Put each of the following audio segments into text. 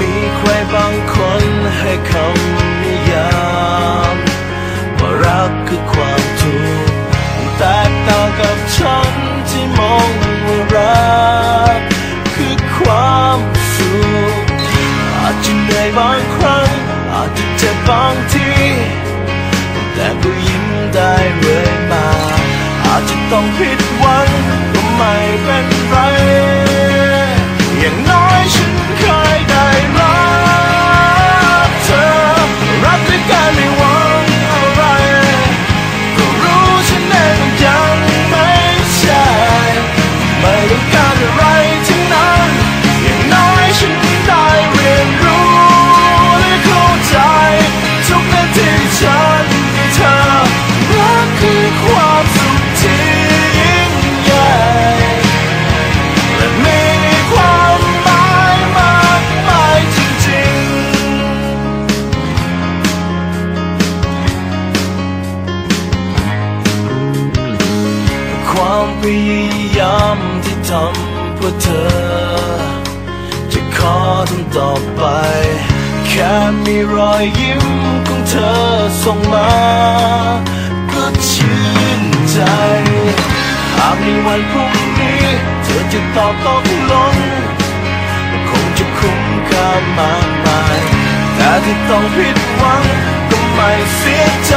มีใครบางคนให้คำนิยามว่ารักคือความทุกข์แตกต่างกับฉันที่มองว่ารักคือความสุขอาจจะเหนื่อยบางครั้ง อาจจะเจ็บบางที แต่ก็ยิ้มได้เรื่อยมา อาจจะต้องผิดหวัง ความพยายามที่ทำเพื่อเธอ จะขอทำต่อไป แค่มีรอยยิ้มของเธอส่งมา ก็ชื่นใจ หากในวันพรุ่งนี้ เธอจะตอบตกลงคงจะคุ้มค่ามากมาย แต่ที่ต้องผิดหวังก็ไม่เสียใจ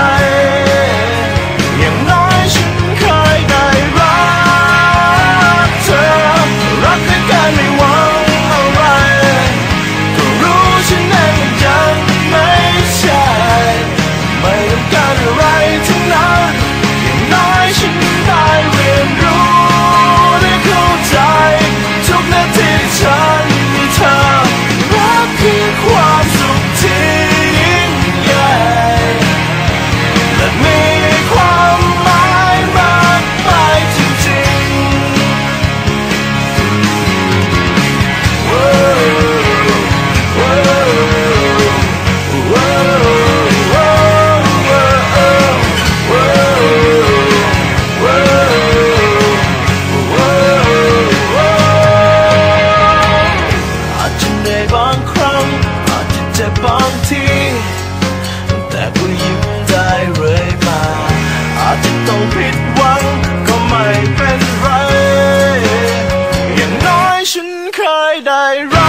I run.